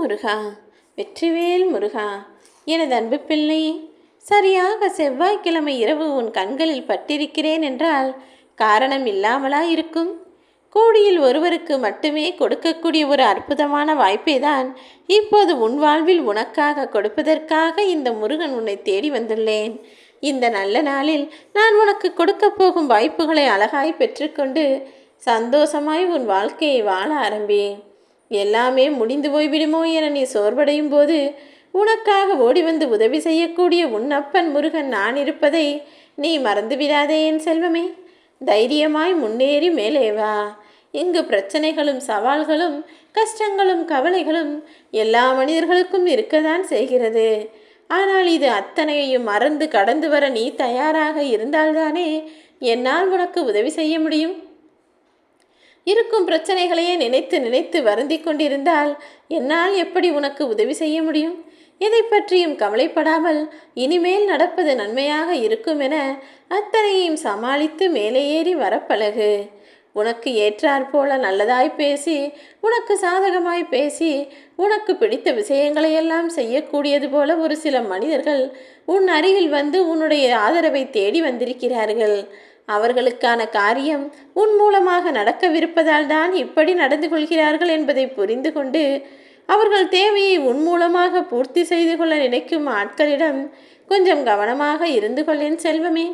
முருகா வெற்றிவேல் முருகா எனது அன்பு பிள்ளை சரியாக செவ்வாய்க்கிழமை இரவு உன் கண்களில் பட்டிருக்கிறேன் என்றால் காரணம் இல்லாமலா இருக்கும் கோடியில் ஒருவருக்கு மட்டுமே கொடுக்கக்கூடிய ஒரு அற்புதமான வாய்ப்பை தான் இப்போது உன் வாழ்வில் உனக்காக கொடுப்பதற்காக இந்த முருகன் உன்னை தேடி வந்துள்ளேன். இந்த நல்ல நாளில் நான் உனக்கு கொடுக்கப் போகும் வாய்ப்புகளை அழகாய் பெற்றுக்கொண்டு சந்தோஷமாய் உன் வாழ்க்கையை வாழ ஆரம்பி எல்லாமே முடிந்து போய்விடுமோ என நீ சோர்வடையும் போது உனக்காக ஓடி வந்து உதவி செய்யக்கூடிய உன் அப்பன் முருகன் நான் இருப்பதை நீ மறந்துவிடாதே என் செல்வமே. தைரியமாய் முன்னேறி மேலே வா. இங்கு பிரச்சனைகளும் சவால்களும் கஷ்டங்களும் கவலைகளும் எல்லா மனிதர்களுக்கும் இருக்கத்தான் செய்கிறது. ஆனால் இது அத்தனையையும் மறந்து கடந்து வர நீ தயாராக இருந்தால்தானே என்னால் உனக்கு உதவி செய்ய முடியும். இருக்கும் பிரச்சனைகளையே நினைத்து நினைத்து வருந்தி கொண்டிருந்தால் என்னால் எப்படி உனக்கு உதவி செய்ய முடியும்? எதை பற்றியும் கவலைப்படாமல் இனிமேல் நடப்பது நன்மையாக இருக்கும் என அத்தனையும் சமாளித்து மேலே ஏறி வரப்பழகு உனக்கு ஏற்றாற் போல நல்லதாய் பேசி உனக்கு சாதகமாய் பேசி உனக்கு பிடித்த விஷயங்களையெல்லாம் செய்யக்கூடியது போல ஒரு சில மனிதர்கள் உன் அருகில் வந்து உன்னுடைய ஆதரவை தேடி வந்திருக்கிறார்கள். அவர்களுக்கான காரியம் உன் மூலமாக நடக்கவிருப்பதால் தான் இப்படி நடந்து கொள்கிறார்கள் என்பதை புரிந்து கொண்டு அவர்கள் தேவையை உன் மூலமாக பூர்த்தி செய்து கொள்ள நினைக்கும் ஆட்களிடம் கொஞ்சம் கவனமாக இருந்து கொள்ளேன் செல்வமே.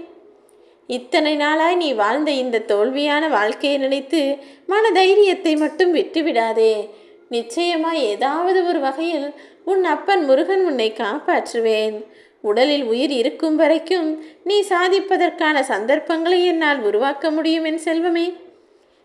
இத்தனை நாளாய் நீ வாழ்ந்த இந்த தோல்வியான வாழ்க்கையை நினைத்து மன தைரியத்தை மட்டும் விட்டுவிடாதே. நிச்சயமாய் ஏதாவது ஒரு வகையில் உன் அப்பன் முருகன் உன்னை காப்பாற்றுவேன். உடலில் உயிர் இருக்கும் வரைக்கும் நீ சாதிப்பதற்கான சந்தர்ப்பங்களை என்னால் உருவாக்க முடியும் என் செல்வமே.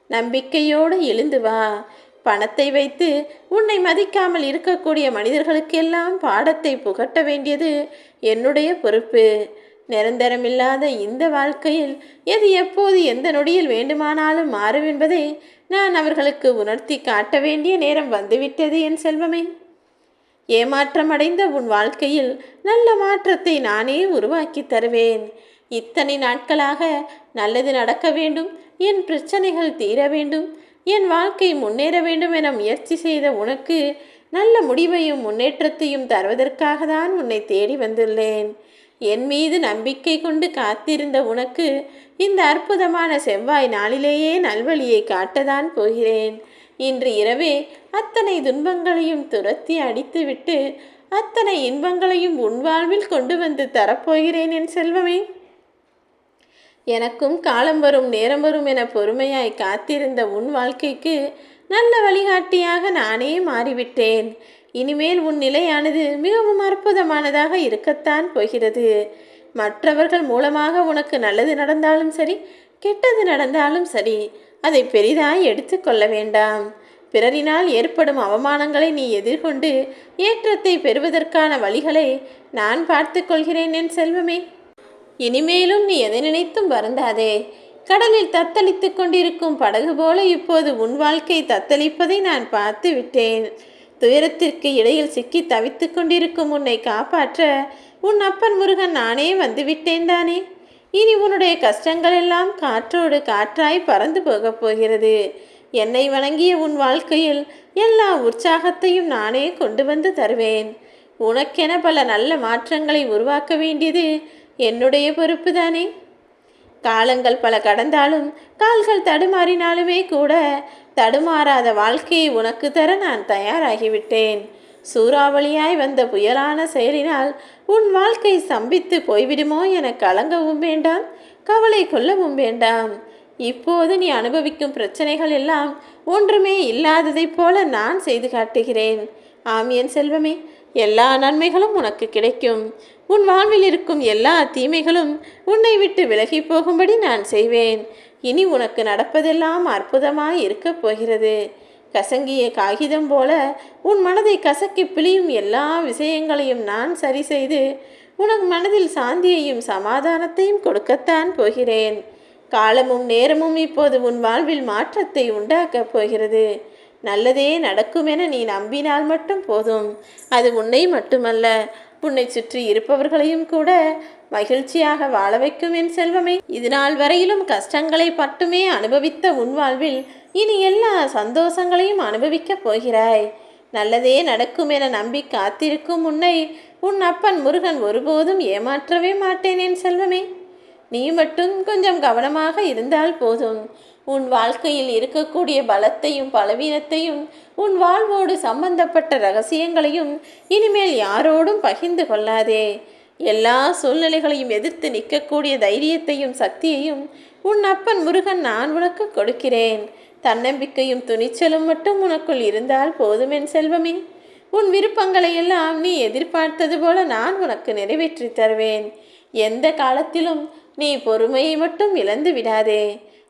நம்பிக்கையோடு எழுந்து வா. பணத்தை வைத்து உன்னை மதிக்காமல் இருக்கக்கூடிய மனிதர்களுக்கெல்லாம் பாடத்தை புகட்ட வேண்டியது என்னுடைய பொறுப்பு. நிரந்தரமில்லாத இந்த வாழ்க்கையில் எது எப்போது எந்த நொடியில் வேண்டுமானாலும் மாறும் என்பதை நான் அவர்களுக்கு உணர்த்தி காட்ட வேண்டிய நேரம் வந்துவிட்டது என் செல்வமே. ஏமாற்றமடைந்த உன் வாழ்க்கையில் நல்ல மாற்றத்தை நானே உருவாக்கி தருவேன். இத்தனை நாட்களாக நல்லது நடக்க வேண்டும் என் பிரச்சனைகள் தீர வேண்டும் என் வாழ்க்கை முன்னேற வேண்டும் என முயற்சி செய்த உனக்கு நல்ல முடிவையும் முன்னேற்றத்தையும் தருவதற்காக தான் உன்னை தேடி வந்துள்ளேன். என் மீது நம்பிக்கை கொண்டு காத்திருந்த உனக்கு இந்த அற்புதமான செவ்வாய் நாளிலேயே நல்வழியை காட்டதான் போகிறேன். இன்று இரவே அத்தனை துன்பங்களையும் துரத்தி அடித்துவிட்டு அத்தனை இன்பங்களையும் உன் வாழ்வில் கொண்டு வந்து தரப்போகிறேன் என் செல்வமே. எனக்கும் காலம் வரும் நேரம் வரும் என பொறுமையாய் காத்திருந்த உன் வாழ்க்கைக்கு நல்ல வழிகாட்டியாக நானே மாறிவிட்டேன். இனிமேல் உன் நிலையானது மிகவும் அற்புதமானதாக இருக்கத்தான் போகிறது. மற்றவர்கள் மூலமாக உனக்கு நல்லது நடந்தாலும் சரி கெட்டது நடந்தாலும் சரி அதை பெரிதாய் எடுத்துக்கொள்ள வேண்டாம். பிறரினால் ஏற்படும் அவமானங்களை நீ எதிர்கொண்டு ஏற்றத்தை பெறுவதற்கான வழிகளை நான் பார்த்து கொள்கிறேன் என் செல்வமே. இனிமேலும் நீ எதை நினைத்தும் வருந்தாதே. கடலில் தத்தளித்து கொண்டிருக்கும் படகு போல இப்போது உன் வாழ்க்கை தத்தளிப்பதை நான் பார்த்து விட்டேன். துயரத்திற்கு இடையில் சிக்கி தவித்து கொண்டிருக்கும் உன்னை காப்பாற்ற உன் அப்பன் முருகன் நானே வந்து விட்டேன் தானே. இனி உன்னுடைய கஷ்டங்கள் எல்லாம் காற்றோடு காற்றாய் பறந்து போகப் போகிறது. என்னை வணங்கிய உன் வாழ்க்கையில் எல்லா உற்சாகத்தையும் நானே கொண்டு வந்து தருவேன். உனக்கென பல நல்ல மாற்றங்களை உருவாக்க வேண்டியது என்னுடைய பொறுப்பு தானே காலங்கள் பல கடந்தாலும் கால்கள் தடுமாறினாலுமே கூட தடுமாறாத வாழ்க்கையை உனக்கு தர நான் தயாராகிவிட்டேன். சூறாவளியாய் வந்த புயலான செயலினால் உன் வாழ்க்கை சம்பித்து போய்விடுமோ என கலங்கவும் வேண்டாம் கவலை கொள்ளவும் வேண்டாம். இப்போது நீ அனுபவிக்கும் பிரச்சனைகள் எல்லாம் ஒன்றுமே இல்லாததைப் போல நான் செய்து காட்டுகிறேன். ஆம் என் செல்வமே எல்லா நன்மைகளும் உனக்கு கிடைக்கும். உன் வாழ்வில் இருக்கும் எல்லா தீமைகளும் உன்னை விட்டு விலகி போகும்படி நான் செய்வேன். இனி உனக்கு நடப்பதெல்லாம் அற்புதமாய் இருக்கப் போகிறது. கசங்கிய காகிதம் போல உன் மனதை கசக்கி பிழியும் எல்லா விஷயங்களையும் நான் சரி செய்து உனக்கு மனதில் சாந்தியையும் சமாதானத்தையும் கொடுக்கத்தான் போகிறேன். காலமும் நேரமும் இப்போது உன் வாழ்வில் மாற்றத்தை உண்டாக்கப் போகிறது. நல்லதே நடக்குமென நீ நம்பினால் மட்டும் போதும். அது உன்னை மட்டுமல்ல உன்னை சுற்றி இருப்பவர்களையும் கூட மகிழ்ச்சியாக வாழ வைக்கும் என் செல்வமே. இதுநாள் வரையிலும் கஷ்டங்களை மட்டுமே அனுபவித்த உன் வாழ்வில் இனி எல்லா சந்தோஷங்களையும் அனுபவிக்கப் போகிறாய். நல்லதே நடக்கும் என நம்பி காத்திருக்கும் உன்னை உன் அப்பன் முருகன் ஒருபோதும் ஏமாற்றவே மாட்டேன் என் செல்வமே. நீ மட்டும் கொஞ்சம் கவனமாக இருந்தால் போதும். உன் வாழ்க்கையில் இருக்கக்கூடிய பலத்தையும் பலவீனத்தையும் உன் வாழ்வோடு சம்பந்தப்பட்ட ரகசியங்களையும் இனிமேல் யாரோடும் பகிர்ந்து கொள்ளாதே. எல்லா சூழ்நிலைகளையும் எதிர்த்து நிற்கக்கூடிய தைரியத்தையும் சக்தியையும் உன் அப்பன் முருகன் நான் உனக்கு கொடுக்கிறேன். தன்னம்பிக்கையும் துணிச்சலும் மட்டும் உனக்குள் இருந்தால் போதும் என் செல்வமே. உன் விருப்பங்களை எல்லாம் நீ எதிர்பார்த்தது போல நான் உனக்கு நிறைவேற்றி தருவேன். எந்த காலத்திலும் நீ பொறுமையை மட்டும் இழந்து விடாதே.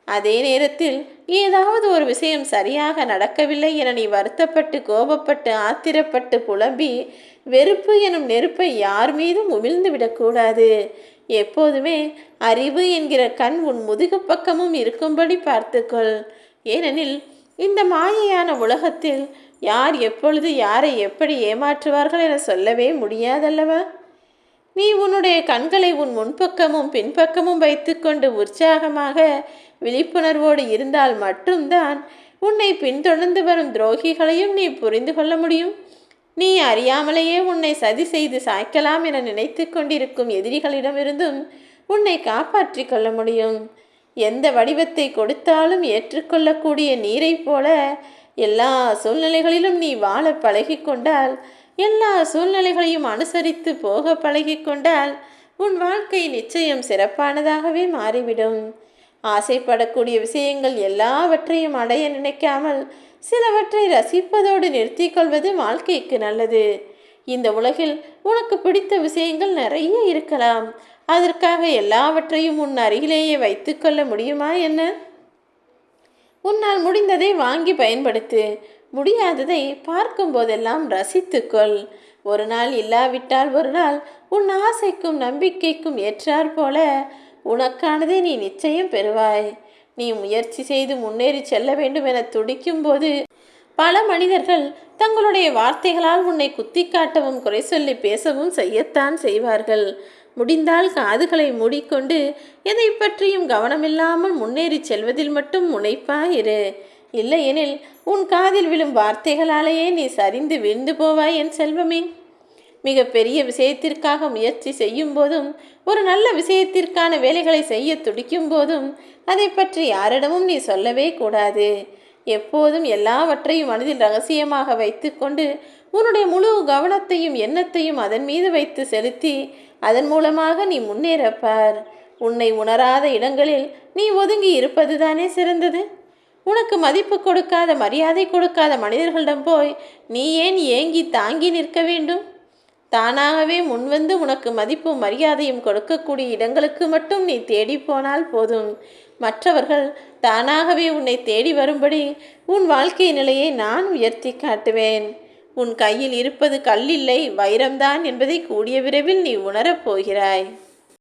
அதே நேரத்தில் ஏதாவது ஒரு விஷயம் சரியாக நடக்கவில்லை என நீ வருத்தப்பட்டு கோபப்பட்டு ஆத்திரப்பட்டு புலம்பி வெறுப்பு எனும் நெருப்பை யார் மீதும் உமிழ்ந்து விடக்கூடாது. எப்போதுமே அறிவு என்கிற கண் உன் முதுகு பக்கமும் இருக்கும்படி பார்த்துக்கொள். ஏனெனில் இந்த மாயையான உலகத்தில் யார் எப்பொழுது யாரை எப்படி ஏமாற்றுவார்கள் என சொல்லவே முடியாதல்லவா? நீ உன்னுடைய கண்களை உன் முன்பக்கமும் பின்பக்கமும் வைத்துக்கொண்டு உற்சாகமாக விழிப்புணர்வோடு இருந்தால் மட்டும்தான் உன்னை பின்தொடர்ந்து வரும் துரோகிகளையும் நீ புரிந்து கொள்ள முடியும். நீ அறியாமலேயே உன்னை சதி செய்து சாய்க்கலாம் என நினைத்து கொண்டிருக்கும் எதிரிகளிடமிருந்தும் உன்னை காப்பாற்றி கொள்ள முடியும். எந்த வடிவத்தை கொடுத்தாலும் ஏற்றுக்கொள்ளக்கூடிய நீரைப் போல எல்லா சூழ்நிலைகளிலும் நீ வாழ பழகிக்கொண்டால் எல்லா சூழ்நிலைகளையும் அனுசரித்து போக பழகிக்கொண்டால் உன் வாழ்க்கை நிச்சயம் சிறப்பானதாகவே மாறிவிடும். ஆசைப்படக்கூடிய விஷயங்கள் எல்லாவற்றையும் அடைய நினைக்காமல் சிலவற்றை ரசிப்பதோடு நிறுத்தி கொள்வது வாழ்க்கைக்கு நல்லது. இந்த உலகில் உனக்கு பிடித்த விஷயங்கள் நிறைய இருக்கலாம். அதற்காக எல்லாவற்றையும் உன் அருகிலேயே வைத்துக்கொள்ள முடியுமா என்ன? உன்னால் முடிந்ததை வாங்கி பயன்படுத்து. முடியாததை பார்க்கும் போதெல்லாம் ரசித்துக்கொள். ஒரு நாள் இல்லாவிட்டால் ஒரு நாள் உன் ஆசைக்கும் நம்பிக்கைக்கும் ஏற்றாற் போல உனக்கானதை நீ நிச்சயம் பெறுவாய். நீ முயற்சி செய்து முன்னேறி செல்ல வேண்டும் என துடிக்கும் போது பல மனிதர்கள் தங்களுடைய வார்த்தைகளால் உன்னை குத்தி காட்டவும் குறை சொல்லி பேசவும் செய்யத்தான் செய்வார்கள். முடிந்தால் காதுகளை மூடிக்கொண்டு எதை பற்றியும் கவனமில்லாமல் முன்னேறி செல்வதில் மட்டும் முனைப்பாயிரு இல்லையெனில் உன் காதில் விழும் வார்த்தைகளாலேயே நீ சரிந்து விழுந்து போவாய் என் செல்வமே. மிக பெரிய விஷயத்திற்காக முயற்சி செய்யும் போதும் ஒரு நல்ல விஷயத்திற்கான வேலைகளை செய்ய துடிக்கும் போதும் அதை பற்றி யாரிடமும் நீ சொல்லவே கூடாது. எப்போதும் எல்லாவற்றையும் மனதில் ரகசியமாக வைத்துக்கொண்டு உன்னுடைய முழு கவனத்தையும் எண்ணத்தையும் அதன் மீது வைத்து செலுத்தி அதன் மூலமாக நீ முன்னேறப்பார் உன்னை உணராத இடங்களில் நீ ஒதுங்கி இருப்பதுதானே சிறந்தது? உனக்கு மதிப்பு கொடுக்காத மரியாதை கொடுக்காத மனிதர்களிடம் போய் நீ ஏன் ஏங்கி தாங்கி நிற்க வேண்டும்? தானாகவே முன்வந்து உனக்கு மதிப்பும் மரியாதையும் கொடுக்கக்கூடிய இடங்களுக்கு மட்டும் நீ தேடி போனால் போதும். மற்றவர்கள் தானாகவே உன்னை தேடி வரும்படி உன் வாழ்க்கை நிலையை நான் உயர்த்தி காட்டுவேன். உன் கையில் இருப்பது கல்லில்லை வைரம்தான் என்பதை கூடிய விரைவில் நீ உணரப் போகிறாய்.